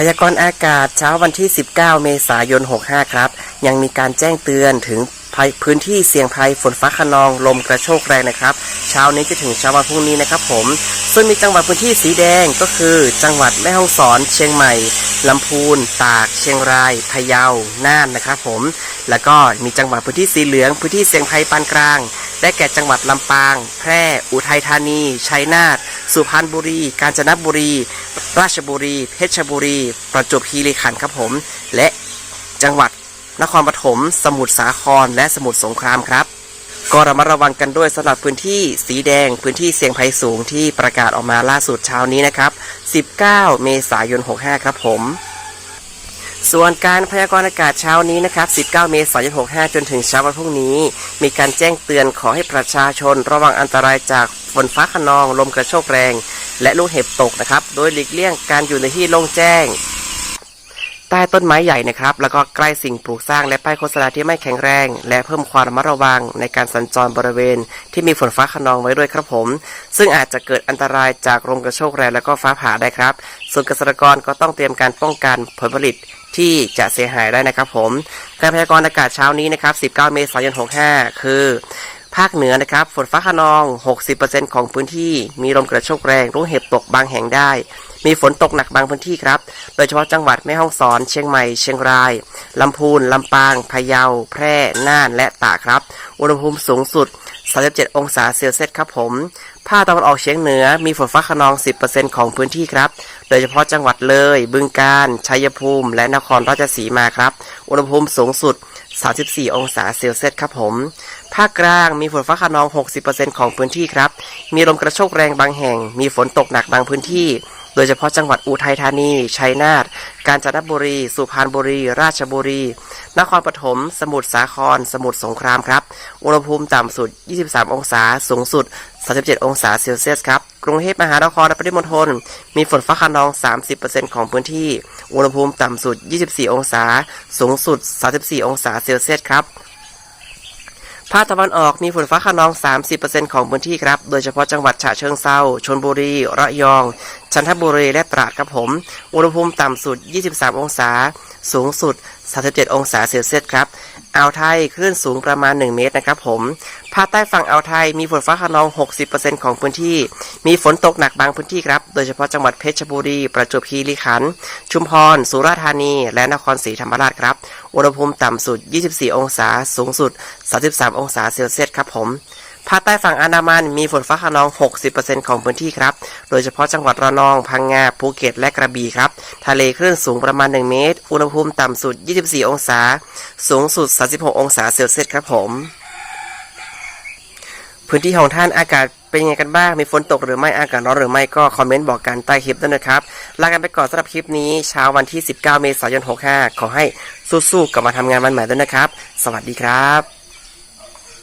พยากรณ์อากาศเช้าวันที่ 19 เมษายน 65 ครับ ยังมีการแจ้งเตือนถึงพื้นที่เสี่ยงภัยฝนฟ้าขนองลมกระโชกแรงนะครับ เช้านี้จะถึงเช้าวันพรุ่งนี้นะครับผม ซึ่งมีจังหวัดพื้นที่สีแดงก็คือ จังหวัดแม่ฮ่องสอน เชียงใหม่ลำพูน ตาก เชียงราย พะเยา น่านนะครับผม แล้วก็มีจังหวัดพื้นที่สีเหลือง พื้นที่เสี่ยงภัยปานกลาง ได้แก่จังหวัดลำปาง แพร่ อุทัยธานี ชัยนาท สุพรรณบุรี กาญจนบุรี ราชบุรี เพชรบุรี ประจวบคีรีขันธ์ครับผม และจังหวัดนครปฐม สมุทรสาคร และสมุทรสงครามครับ ก็ระมัดระวังกันด้วยสำหรับพื้นที่สีแดง พื้นที่เสี่ยงภัยสูงที่ประกาศออกมาล่าสุดเช้านี้นะครับ 19 เมษายน 65 ครับผม ส่วนการพยากรณ์อากาศเช้านี้นะครับ 19 เมษายน 65 จนถึงเช้าวันพรุ่งนี้ มีการแจ้งเตือนขอให้ประชาชน ระวังอันตรายจากฝนฟ้าขนอง ลมกระโชกแรง และลูกเห็บตกนะครับ โดยหลีกเลี่ยงการอยู่ในที่โล่งแจ้ง ใต้ต้นไม้ใหญ่นะครับ แล้วก็ใกล้สิ่งปลูกสร้างและป้ายโฆษณาที่ไม่แข็งแรง และเพิ่มความระมัดระวังในการสัญจรบริเวณ ที่มีฝนฟ้าขนองไว้ด้วยครับผม ซึ่งอาจจะเกิดอันตรายจากลมกระโชกแรงและก็ฟ้าผ่าได้ครับ ส่วนเกษตรกรก็ต้องเตรียมการป้องกันผลผลิตที่จะเสียหายได้นะครับผม การพยากรณ์อากาศเช้านี้นะครับ 19 เมษายน 65 คือ ภาคเหนือนะครับ ฝนฟ้าขนอง 60%ของพื้นที่ มีลมกระโชกแรง ลูกเห็บตกบางแห่งได้ มีฝนตกหนักบางพื้นที่ครับ โดยเฉพาะจังหวัดแม่ฮ่องสอน เชียงใหม่ เชียงราย ลำพูน ลำปาง พะเยา แพร่ น่าน และตากครับ อุณหภูมิสูงสุด 37 องศาเซลเซียสครับผม ภาคตะวันออกเฉียงเหนือ มีฝนฟ้าขนอง 10%ของพื้นที่ครับ โดยเฉพาะจังหวัดเลย บึงกาฬ ชัยภูมิ และนครราชสีมาครับ อุณหภูมิสูงสุด 34 องศาเซลเซียสครับผม ภาคกลางมีฝนฟ้าขนอง 60%ของพื้นที่ครับ มีลมกระโชกแรงบางแห่ง มีฝนตกหนักบางพื้นที่ ดยเฉพาะจังหวัดอุทัยธานี ชัยนาท กาญจนบุรี สุพรรณบุรี ราชบุรี นครปฐม สมุทรสาคร สมุทรสงครามครับ อุณหภูมิต่ำสุด 23 องศา สูงสุด 37 องศาเซลเซียสครับ กรุงเทพมหานครและปริมณฑล มีฝนฟ้าขนอง 30%ของพื้นที่ อุณหภูมิต่ำสุด 24 องศา สูงสุด 34 องศาเซลเซียสครับ ภาคตะวันออกมีฝนฟ้าขนอง 30%ของพื้นที่ครับ โดยเฉพาะจังหวัดฉะเชิงเซาชนบุรี ระยองจันทบุรี และตราดครับผม อุณหภูมิต่ำสุด 23 องศา สูงสุด 37 องศาเซลเซียสครับอ่าวไทยคลื่นสูงประมาณ 1 เมตรนะครับผม ภาคใต้ฝั่งอ่าวไทยมีฝนฟ้าขนอง 60%ของพื้นที่ มีฝนตกหนักบางพื้นที่ครับ โดยเฉพาะจังหวัดเพชรบุรี ประจวบคีรีขันธ์ ชุมพร สุราษฎร์ธานี และนครศรีธรรมราชครับ อุณหภูมิต่ำสุด 24 องศา สูงสุด 33 องศาเซลเซียสครับผม ภาคใต้ฝั่งอันดามันมีฝนฟ้าขนอง 60%ของพื้นที่ครับ โดยเฉพาะจังหวัดระนอง พังงา ภูเก็ต และกระบี่ครับ ทะเลคลื่นสูงประมาณ 1 เมตร อุณหภูมิต่ำสุด 24 องศา สูงสุด 36 องศาเซลเซียสครับผม พื้นที่ของท่านอากาศเป็นยังไงกันบ้าง มีฝนตกหรือไม่ อากาศร้อนหรือไม่ ก็คอมเมนต์บอกกันใต้คลิปด้วยนะครับ ลากันไปก่อนสำหรับคลิปนี้เช้าวันที่ 19 เมษายน 65 ขอให้สู้ๆกลับมาทำงานวันใหม่ด้วยนะครับ สวัสดีครับ